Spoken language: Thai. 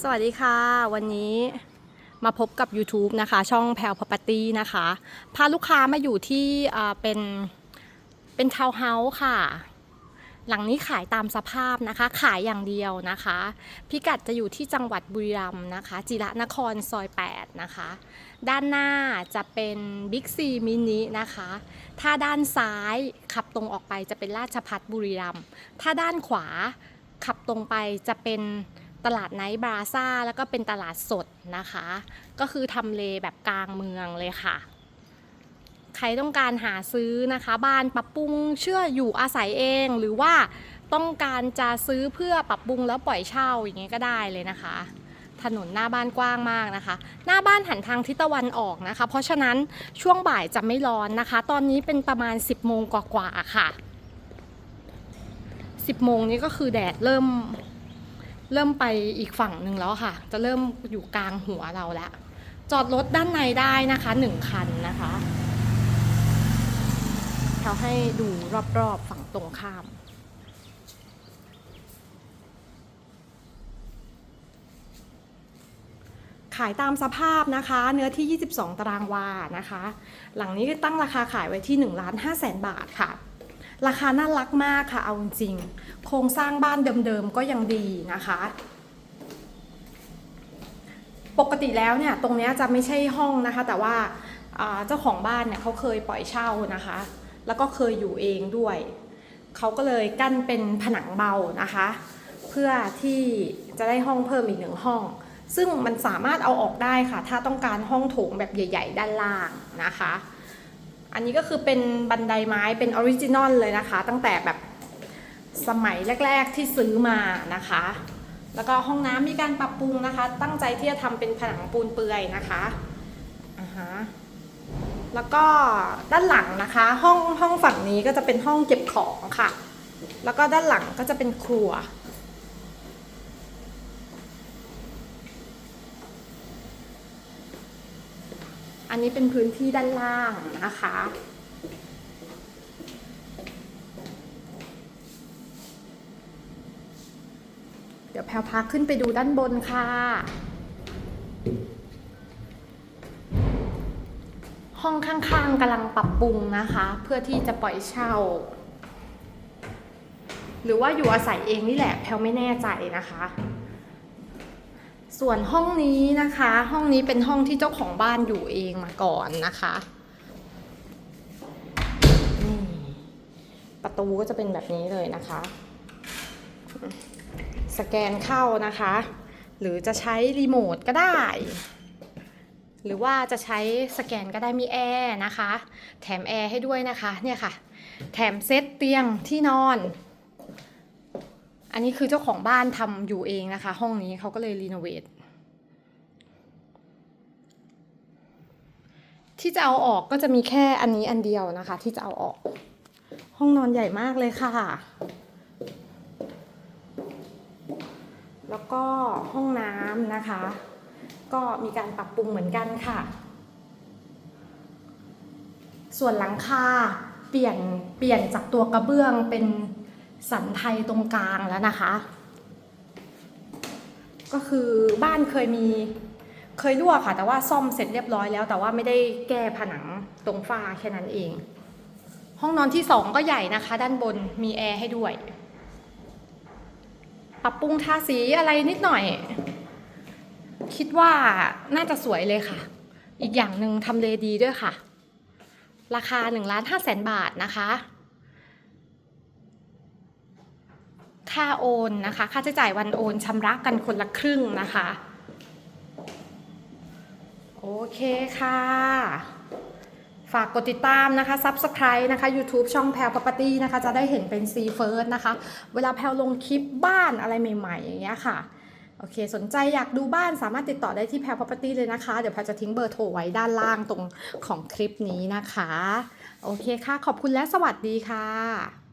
สวัสดีค่ะ วันนี้มาพบกับ YouTube นะคะ ช่องแพลวพ r o p e r t y นะคะ พาลูกค้ามาอยู่ที่เป็นเป็นทาวน์เฮาส์ค่ะ หลังนี้ขายตามสภาพนะคะ ขายอย่างเดียวนะคะ พิกัดจะอยู่ที่จังหวัดบุรีรัมย์นะคะ จิระนครซอย 8 นะคะ ด้านหน้าจะเป็นบิ๊กซีมินินะคะ ถ้าด้านซ้ายขับตรงออกไปจะเป็นราชพัฒบุรีรัมย์ถ้าด้านขวาขับตรงไปจะเป็น ตลาดไนท์บราซ่าแล้วก็เป็นตลาดสดนะคะ ก็คือทำเลแบบกลางเมืองเลยค่ะ ใครต้องการหาซื้อนะคะ บ้านปรับปรุงเชื่ออยู่อาศัยเองหรือว่าต้องการจะซื้อเพื่อปรับปรุงแล้วปล่อยเช่าอย่างเงี้ยก็ได้เลยนะคะ ถนนหน้าบ้านกว้างมากนะคะ หน้าบ้านหันทางทิศตะวันออกนะคะ เพราะฉะนั้นช่วงบ่ายจะไม่ร้อนนะคะ ตอนนี้เป็นประมาณ 10โมงกว่าๆค่ะ 10โมงนี้ก็คือแดดเริ่ม เริ่มไปอีกฝั่งหนึ่งแล้วค่ะ จะเริ่มอยู่กลางหัวเราแล้ว จอดรถด้านในได้นะคะหนึ่งคันนะคะเขาให้ดูรอบๆฝั่งตรงข้ามขายตามสภาพนะคะ เนื้อที่ 22 ตารางวานะคะ หลังนี้ตั้งราคาขายไว้ที่1ล้าน5แสนบาทค่ะ ราคาน่ารักมากค่ะ เอาจริง โครงสร้างบ้านเดิมๆก็ยังดีนะคะ ปกติแล้วเนี่ยตรงนี้จะไม่ใช่ห้องนะคะ แต่ว่าเจ้าของบ้านเนี่ยเขาเคยปล่อยเช่านะคะ แล้วก็เคยอยู่เองด้วย เขาก็เลยกั้นเป็นผนังเบานะคะ เพื่อที่จะได้ห้องเพิ่มอีกหนึ่งห้อง ซึ่งมันสามารถเอาออกได้ค่ะ ถ้าต้องการห้องโถงแบบใหญ่ ๆ ด้านล่างนะคะ อันนี้ก็คือเป็นบันไดไม้เป็นออริจินอลเลยนะคะ ตั้งแต่แบบสมัยแรก ๆที่ซื้อมานะคะ แล้วก็ห้องน้ำมีการปรับปรุงนะคะ ตั้งใจที่จะทำเป็นผนังปูนเปื่อยนะคะอ่าฮะแล้วก็ด้านหลังนะคะ ห้องห้องฝั่งนี้ก็จะเป็นห้องเก็บของค่ะ แล้วก็ด้านหลังก็จะเป็นครัว อันนี้เป็นพื้นที่ด้านล่างนะคะ เดี๋ยวแพลวพาขึ้นไปดูด้านบนค่ะ ห้องข้างๆกำลังปรับปรุงนะคะ เพื่อที่จะปล่อยเช่า หรือว่าอยู่อาศัยเองนี่แหละแพลวไม่แน่ใจนะคะ ส่วนห้องนี้นะคะ ห้องนี้เป็นห้องที่เจ้าของบ้านอยู่เองมาก่อนนะคะนี่ประตูก็จะเป็นแบบนี้เลยนะคะ สแกนเข้านะคะ หรือจะใช้รีโมทก็ได้ หรือว่าจะใช้สแกนก็ได้มีแอร์นะคะ แถมแอร์ให้ด้วยนะคะ เนี่ยค่ะ แถมเซตเตียงที่นอน อันนี้คือเจ้าของบ้านทำอยู่เองนะคะ ห้องนี้เขาก็เลยรีโนเวทที่จะเอาออกก็จะมีแค่อันนี้อันเดียวนะคะ ที่จะเอาออก ห้องนอนใหญ่มากเลยค่ะ แล้วก็ห้องน้ำนะคะ ก็มีการปรับปรุงเหมือนกันค่ะ ส่วนหลังคาเปลี่ยนเปลี่ยนจากตัวกระเบื้องเป็น สันไทยตรงกลางแล้วนะคะ ก็คือบ้านเคยมีเคยรั่วค่ะ แต่ว่าซ่อมเสร็จเรียบร้อยแล้ว แต่ว่าไม่ได้แก้ผนังตรงฝ้าแค่นั้นเอง ห้องนอนที่สองก็ใหญ่นะคะ ด้านบนมีแอร์ให้ด้วย ปรับปรุงทาสีอะไรนิดหน่อย คิดว่าน่าจะสวยเลยค่ะ อีกอย่างหนึ่งทำเลดีด้วยค่ะ ราคา1ล้าน5แสนบาทนะคะ ค่าโอนนะคะ ค่าใช้จ่ายวันโอนชำระกันคนละครึ่งนะคะ โอเคค่ะ ฝากกดติดตามนะคะ Subscribe นะคะ YouTube ช่องแพล Property นะคะ จะได้เห็นเป็น C First นะคะ เวลาแพลลงคลิปบ้านอะไรใหม่ ๆ อย่างเงี้ยค่ะ โอเค สนใจอยากดูบ้านสามารถติดต่อได้ที่แพล Property เลยนะคะ เดี๋ยวแพลจะทิ้งเบอร์โทรไว้ด้านล่างตรงของคลิปนี้นะคะ โอเคค่ะ ขอบคุณและสวัสดีค่ะ